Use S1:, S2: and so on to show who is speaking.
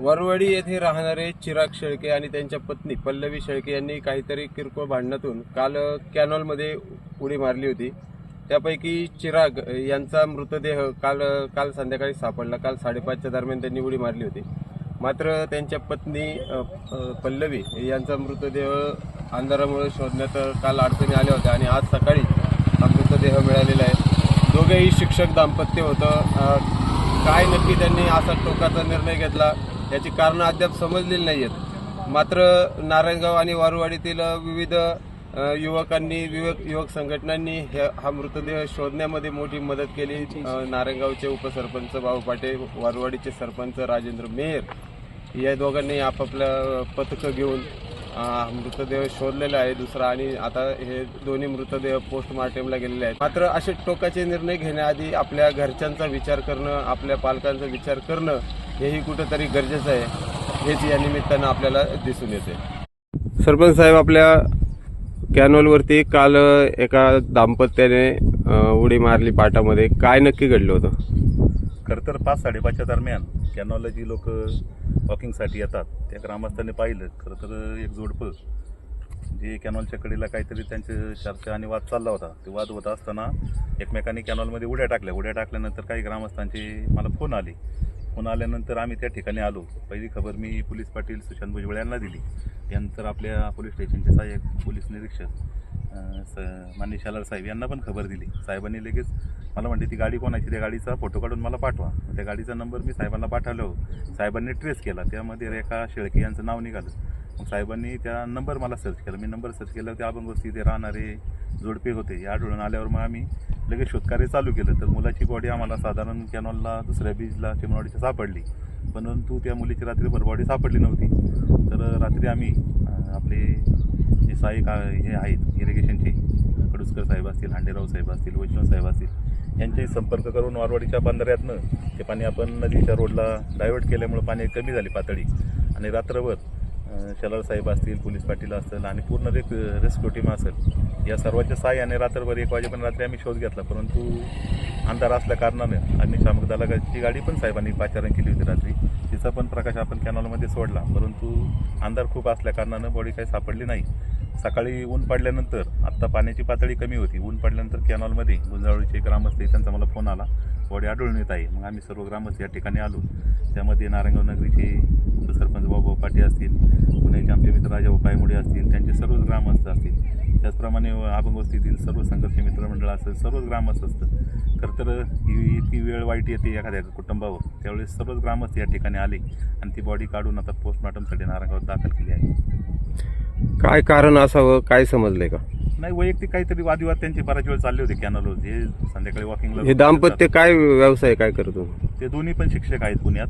S1: वरवडी येथे राहणारे चिराग शेळके आणि त्यांच्या पत्नी पल्लवी शेळके यांनी काहीतरी किरकोळ भांडणातून काल कॅनॉलमध्ये उडी मारली होती. त्यापैकी चिराग यांचा मृतदेह काल काल संध्याकाळी सापडला. काल साडेपाचच्या दरम्यान त्यांनी उडी मारली होती. मात्र त्यांच्या पत्नी पल्लवी यांचा मृतदेह अंधारामुळे शोधण्यात काल अडचणी आल्या होत्या आणि आज सकाळी हा मृतदेह मिळालेला आहे. दोघेही शिक्षक दाम्पत्य होतं. काय नक्की त्यांनी असा टोकाचा निर्णय घेतला? याची कारणं अद्याप समजलेली नाही आहेत मात्र नारायणगाव आणि वारुवाडीतील विविध युवकांनी युवक युवक संघटनांनी हे हा मृतदेह शोधण्यामध्ये मोठी मदत केली. नारायणगावचे उपसरपंच भाऊ पाटे वारुवाडीचे सरपंच राजेंद्र मेहर या दोघांनी आपापलं पथकं घेऊन मृतदेह शोधलेला आहे दुसरा आणि आता हे दोन्ही मृतदेह पोस्टमार्टमला गेलेले आहेत. मात्र असे टोकाचे निर्णय घेण्याआधी आपल्या घरच्यांचा विचार करणं आपल्या पालकांचा विचार करणं हेही कुठंतरी गरजेचं आहे. हेच या निमित्तानं आपल्याला दिसून येते. सरपंच साहेब आपल्या कॅनॉलवरती काल एका दाम्पत्याने उडी मारली पाटामध्ये. काय नक्की घडलं होतं?
S2: खरं तर पाच साडेपाचच्या दरम्यान कॅनॉलला जी लोक वॉकिंगसाठी येतात. त्या ग्रामस्थांनी पाहिलं. खरं तर एक जोडपं जे कॅनॉलच्या कडेला काहीतरी त्यांचे चर्चा आणि वाद चालला होता. ते वाद होत असताना एकमेकांनी कॅनॉलमध्ये उड्या टाकल्या. उड्या टाकल्यानंतर काही ग्रामस्थांचे मला फोन आले. फोन आल्यानंतर आम्ही त्या ठिकाणी आलो. पहिली खबर मी पोलीस पाटील सुशांत भुजबळ यांना दिली. यानंतर आपल्या पोलीस स्टेशनचे सहाय्यक पोलीस निरीक्षक स मान्य शालार साहेब यांना पण खबर दिली. साहेबांनी लगेच मला म्हणते ती गाडी कोणाची? त्या गाडीचा फोटो काढून मला पाठवा. त्या गाडीचा नंबर मी साहेबांना पाठवलो. साहेबांनी ट्रेस केला. त्यामध्ये रेखा शेळके यांचं नाव निघालं. साहेबांनी त्या नंबर मला सर्च केला. मी नंबर सर्च केला त्या अभंग वस्ती ते राहणारे जोडपे होते हे आढळून आल्यावर मग आम्ही लगेच शोधकार्य चालू केलं. तर मुलाची बॉडी आम्हाला साधारण कॅनॉलला दुसऱ्या बीजला चिमणवाडीच्या सापडली. परंतु त्या मुलीची रात्रीभर बॉडी सापडली नव्हती. तर रात्री आम्ही आपले जे सहाय्यक हे आहेत इरिगेशनचे कडुसकर साहेब असतील हांडेराव साहेब असतील वैष्णव साहेब असतील यांच्याही संपर्क करून वारवाडीच्या बांधाऱ्यातनं ते पाणी आपण नदीच्या रोडला डायव्हर्ट केल्यामुळं पाणी कमी झाली पातळी. आणि रात्रभर शलार साहेब असतील पोलीस पाटील असतील आणि पूर्ण रेक रेस्क्यू टीम असेल या सर्वांच्या सहाय्याने रात्रभर एक वाजेपर्यंत रात्री आम्ही शोध घेतला परंतु अंधार असल्या कारणाने अग्निशामक दलाची गाडी पण साहेबांनी पाचारण केली होती रात्री. तिचा पण प्रकाश आपण कॅनॉलमध्ये सोडला परंतु अंधार खूप असल्या कारणानं बॉडी काही सापडली नाही. सकाळी ऊन पडल्यानंतर आत्ता पाण्याची पातळी कमी होती. ऊन पडल्यानंतर कॅनॉलमध्ये गुंजावळीचे ग्रामस्थ त्यांचा मला फोन आला. बॉडी आढळून येत आहे. मग आम्ही सर्व ग्रामस्थ या ठिकाणी आलो. त्यामध्ये नारायणगाव नगरीचे सरपंच बाबा पाटी असतील पुण्याचे आमचे मित्र राजा पायमुडे असतील त्यांचे सर्वच ग्रामस्थ असतील. त्याचप्रमाणे अभंगवस्तीतील सर्व संघर्ष मित्रमंडळ असेल सर्वच ग्रामस्थ असतं. खरं तर ही इतकी वेळ वाईट येते एखाद्या कुटुंबावर. त्यावेळेस सर्वच ग्रामस्थ या ठिकाणी आले आणि ती बॉडी काढून आता पोस्टमॉर्टमसाठी नारायणगावात दाखल केली आहे.
S1: काय कारण असावं काय समजलंय का?
S2: नाही वैयक्तिक काहीतरी वादविवाद त्यांचे बराच वेळ चालले होते कॅनलवर जे संध्याकाळी वॉकिंगला
S1: हे दाम्पत्य काय व्यवसाय काय करतो?
S2: ते दोन्ही पण शिक्षक आहेत पुण्यात.